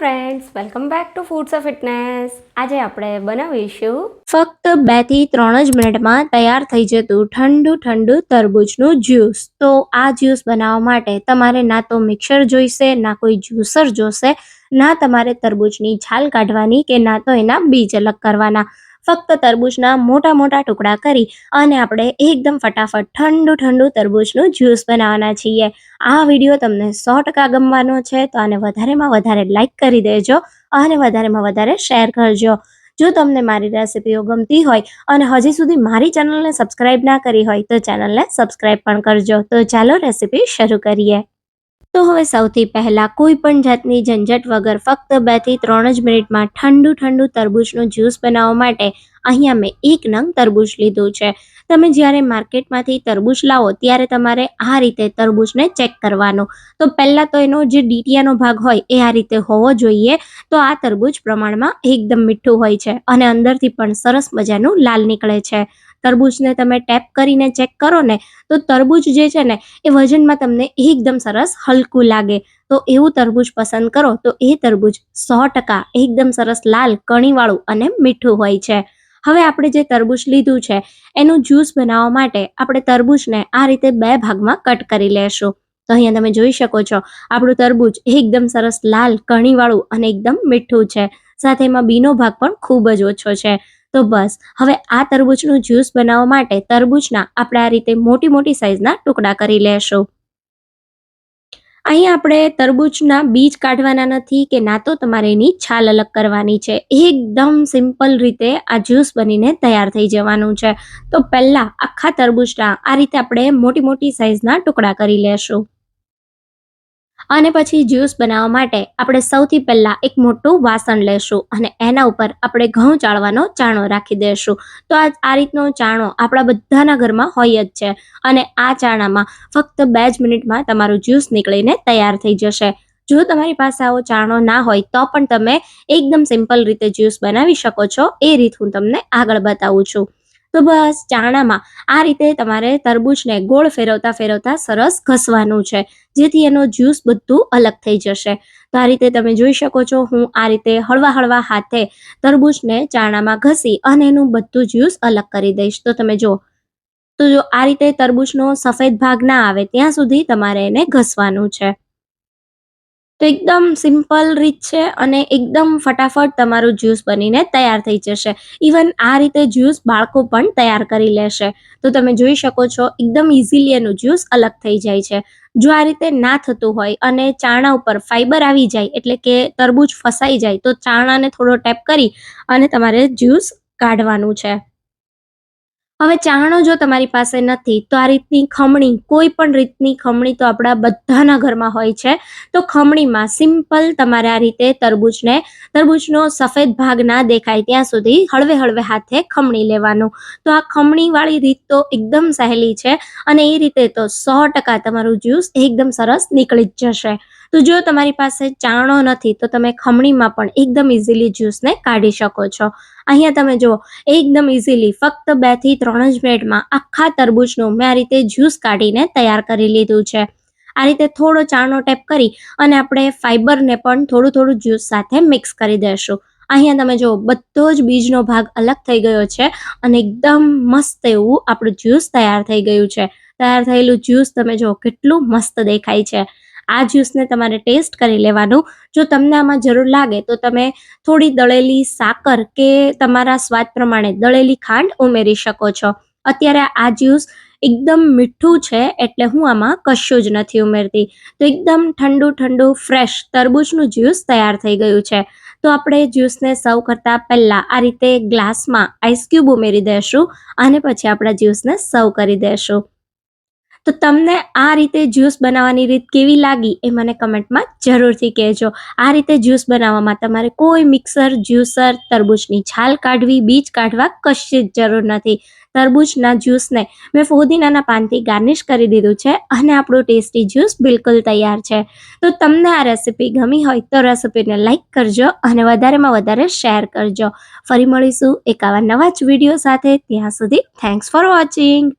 Welcome back to foods of fitness આજે આપણે બનાવીશું ફક્ત બેથી ત્રણ જ મિનિટમાં તૈયાર થઈ જતું ઠંડુ ઠંડુ તરબૂચનું જ્યુસ. તો આ જ્યુસ બનાવવા માટે તમારે ના તો મિક્સર જોઈશે, ના કોઈ જ્યુસર જોશે, ના તમારે તરબૂચની છાલ કાઢવાની કે ના તો એના બીજ અલગ કરવાના. ફક્ત તરબૂચના મોટા મોટા ટુકડા કરી અને આપણે એકદમ ફટાફટ ઠંડુ ઠંડુ તરબૂચનું જ્યુસ બનાવવાના છીએ. આ વીડિયો તમને સો ટકા ગમવાનો છે તો આને વધારેમાં વધારે લાઇક કરી દેજો અને વધારેમાં વધારે શેર કરજો. જો તમને મારી રેસિપીઓ ગમતી હોય અને હજી સુધી મારી ચેનલને સબસ્ક્રાઇબ ના કરી હોય તો ચેનલને સબસ્ક્રાઇબ પણ કરજો. તો ચાલો રેસિપી શરૂ કરીએ. તો હવે સૌથી પહેલાં કોઈ પણ જાતની ઝંઝટ વગર ફક્ત બેથી ત્રણ જ મિનિટમાં ઠંડુ ઠંડુ તરબૂચનું જ્યુસ બનાવવા માટે અહીંયા મેં એક નંગ તરબૂચ લીધું છે. તમે જ્યારે માર્કેટમાંથી તરબૂચ લાવો ત્યારે તમારે આ રીતે તરબૂચને ચેક કરવાનું. તો પહેલાં તો એનો જે ડીટીયાનો ભાગ હોય એ આ રીતે હોવો જોઈએ. તો આ તરબૂચ પ્રમાણમાં એકદમ મીઠું હોય છે અને અંદરથી પણ સરસ મજાનું લાલ નીકળે છે. તરબૂચને તમે ટેપ કરીને ચેક કરો ને, તો તરબૂચ જે છે ને, એ વજનમાં તમને એકદમ સરસ હલકું લાગે. તો એવું તરબૂચ પસંદ કરો, તો એ તરબૂચ સો ટકા એકદમ સરસ લાલ, કણીવાળું અને મીઠું હોય છે. હવે આપણે જે તરબૂચ લીધું છે, એનું જ્યુસ બનાવવા માટે આપણે તરબૂચને આ રીતે બે ભાગમાં કટ કરી લેશું. તો અહીંયા તમે જોઈ શકો છો, આપણું તરબૂચ એકદમ સરસ લાલ, કણીવાળું અને એકદમ મીઠું છે. સાથે એમાં બીનો ભાગ પણ ખૂબ જ ઓછો છે. તો બસ, હવે આ તરબૂચનું જ્યુસ બનાવવા માટે તરબૂચના આપણે આ રીતે મોટી મોટી સાઈઝના ટુકડા કરી લેશું. અહીં આપણે તરબૂચના બીજ કાઢવાના નથી કે ના તો તમારે એની છાલ અલગ કરવાની છે. એકદમ સિમ્પલ રીતે આ જ્યુસ બનીને તૈયાર થઈ જવાનું છે. તો પહેલાં આખા તરબૂચના આ રીતે આપણે મોટી મોટી સાઈઝના ટુકડા કરી લેશું. અને પછી જ્યુસ બનાવવા માટે આપણે સૌથી પહેલાં એક મોટું વાસણ લેશું અને એના ઉપર આપણે ઘઉં ચાળવાનો ચાણો રાખી દઈશું તો આ આ રીતનો ચાણો આપણા બધાના ઘરમાં હોય જ છે અને આ ચાણામાં ફક્ત બે જ મિનિટમાં તમારું જ્યુસ નીકળીને તૈયાર થઈ જશે. જો તમારી પાસે આવો ચાણો ના હોય તો પણ તમે એકદમ સિમ્પલ રીતે જ્યુસ બનાવી શકો છો. એ રીત હું તમને આગળ બતાવું છું. તો બસ ચાણામાં. આ રીતે તમારે તરબૂચને ગોળ ફેરવતા ફેરવતા સરસ ઘસવાનું છે. જેથી એનો જ્યુસ બધું અલગ થઈ જશે. તો આ રીતે તમે જોઈ શકો છો, હું આ રીતે હળવા હળવા હાથે તરબૂચને ચાણામાં ઘસી અને એનું બધું જ્યુસ અલગ કરી દઈશ. તો તમે જો તો જો આ રીતે તરબૂચનો સફેદ ભાગ ના આવે, ત્યાં સુધી તમારે એને ઘસવાનું છે. તો એકદમ સિમ્પલ રીત છે અને એકદમ ફટાફટ તમારું જ્યુસ બનીને તૈયાર થઈ જશે. ઇવન આ રીતે જ્યુસ બાળકો પણ તૈયાર કરી લેશે. તો તમે જોઈ શકો છો, એકદમ ઇઝીલી એનું જ્યુસ અલગ થઈ જાય છે. જો આ રીતે ના થતું હોય અને ચાણા ઉપર ફાઈબર આવી જાય, એટલે કે તરબૂચ ફસાઈ જાય, તો ચાણાને થોડો ટેપ કરી અને તમારે જ્યુસ કાઢવાનું છે. હવે ચાણો જો તમારી પાસે નથી, તો આ રીતની ખમણી, કોઈ પણ રીતની ખમણી તો આપણા બધાના ઘરમાં હોય છે. તો ખમણીમાં સિમ્પલ તમારે આ રીતે તરબૂચને, તરબૂચનો સફેદ ભાગ ના દેખાય ત્યાં સુધી હળવે હળવે હાથે ખમણી લેવાનું. તો આ ખમણીવાળી રીત તો એકદમ સહેલી છે અને એ રીતે તો સો ટકા તમારું જ્યુસ એકદમ સરસ નીકળી જ જશે. તો જો તમારી પાસે ચાણો નથી, તો તમે ખમણીમાં પણ એકદમ ઇઝીલી જ્યુસને કાઢી શકો છો. અહીંયા તમે જુઓ, એકદમ ઇઝીલી ફક્ત બેથી ત્રણ જ મિનિટમાં આખા તરબૂચનું મેં આ રીતે જ્યુસ કાઢીને તૈયાર કરી લીધું છે. આ રીતે થોડો ચાણો ટેપ કરી અને આપણે ફાઈબરને પણ થોડું થોડું જ્યુસ સાથે મિક્સ કરી દઈશું. અહીંયા તમે જુઓ, બધો જ બીજનો ભાગ અલગ થઈ ગયો છે અને એકદમ મસ્ત એવું આપણું જ્યુસ તૈયાર થઈ ગયું છે. તૈયાર થયેલું જ્યુસ તમે જુઓ, કેટલું મસ્ત દેખાય છે. આ જ્યુસને તમારે ટેસ્ટ કરી લેવાનું. જો તમને આમાં જરૂર લાગે તો તમે થોડી દળેલી સાકર કે તમારા સ્વાદ પ્રમાણે દળેલી ખાંડ ઉમેરી શકો છો. અત્યારે આ જ્યુસ એકદમ મીઠું છે એટલે હું આમાં કશું જ નથી ઉમેરતી. તો એકદમ ઠંડુ ઠંડુ ફ્રેશ તરબૂચનું જ્યુસ તૈયાર થઈ ગયું છે. તો આપણે જ્યુસને સર્વ કરતાં પહેલાં આ રીતે ગ્લાસમાં આઈસ ક્યુબ ઉમેરી દઈશું અને પછી આપણા જ્યુસને સર્વ કરી દઈશું તો તમને આ રીતે જ્યુસ બનાવવાની રીત કેવી લાગી એ મને કમેન્ટમાં જરૂરથી કહેજો. આ રીતે જ્યુસ બનાવવામાં તમારે કોઈ મિક્સર, જ્યુસર, તરબૂચની છાલ કાઢવી, બીજ કાઢવા કશી જ જરૂર નથી. તરબૂચના જ્યુસને મેં ફુદીનાના પાનથી ગાર્નિશ કરી દીધું છે અને આપણું ટેસ્ટી જ્યુસ બિલકુલ તૈયાર છે. તો તમને આ રેસીપી ગમી હોય તો રેસીપીને લાઇક કરજો અને વધારેમાં વધારે શેર કરજો. ફરી મળીશું એક આવા નવા જ વીડિયો સાથે. ત્યાં સુધી થેન્ક્સ ફોર વોચિંગ